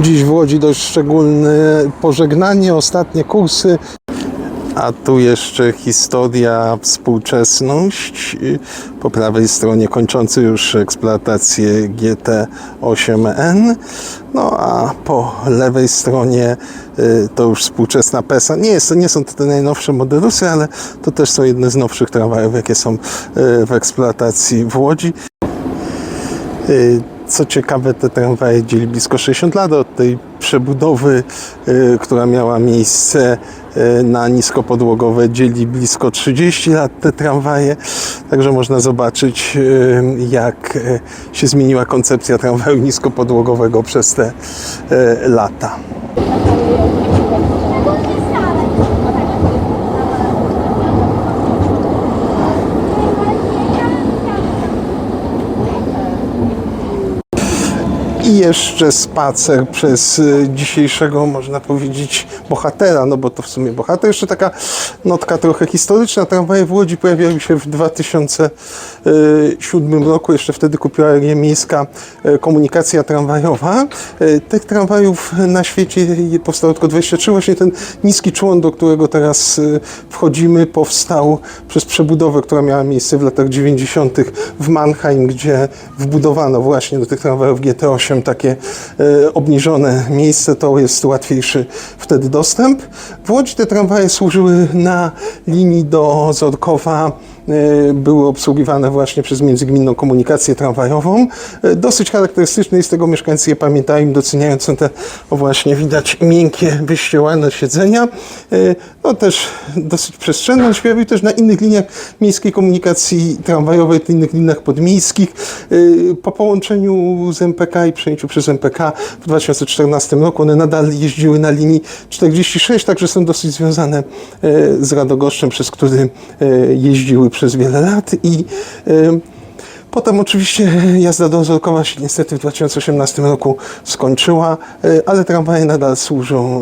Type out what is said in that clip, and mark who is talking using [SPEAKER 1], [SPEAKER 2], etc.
[SPEAKER 1] Dziś w Łodzi dość szczególne pożegnanie, ostatnie kursy. A tu jeszcze historia, współczesność. Po prawej stronie kończący już eksploatację GT8N. No a po lewej stronie y, to już współczesna PESA. Nie, jest, nie są to te najnowsze modelusy, ale to też są jedne z nowszych tramwajów, jakie są y, w eksploatacji w Łodzi. Co ciekawe, te tramwaje dzieli blisko 60 lat od tej przebudowy, y, która miała miejsce y, na niskopodłogowe, dzieli blisko 30 lat te tramwaje. Także można zobaczyć, y, jak się zmieniła koncepcja tramwaju niskopodłogowego przez te lata. I jeszcze spacer przez y, dzisiejszego, można powiedzieć, bohatera, no bo to w sumie bohater. Jeszcze taka notka trochę historyczna. Tramwaje w Łodzi pojawiały się w 2007 roku. Jeszcze wtedy kupiła je Miejska y, Komunikacja Tramwajowa. Y, Tych tramwajów na świecie powstało tylko 23. Właśnie ten niski człon, do którego teraz y, wchodzimy, powstał przez przebudowę, która miała miejsce w latach 90. w Mannheim, gdzie wbudowano właśnie do tych tramwajów GT8 takie e, obniżone miejsce, to jest łatwiejszy wtedy dostęp. W Łodzi te tramwaje służyły na linii do Zorkowa, e, były obsługiwane właśnie przez międzygminną komunikację tramwajową. E, Dosyć charakterystyczne jest tego mieszkańcy je pamiętają, doceniając te, właśnie widać, miękkie, wyściełane siedzenia. No też dosyć przestrzenne, śpiewały też na innych liniach miejskiej komunikacji tramwajowej, innych liniach podmiejskich. Po połączeniu z MPK i przejęciu przez MPK w 2014 roku. One nadal jeździły na linii 46, także są dosyć związane e, z Radogoszczem, przez który e, jeździły przez wiele lat. I e, Potem oczywiście jazda do Ozorkowa się niestety w 2018 roku skończyła, ale tramwaje nadal służą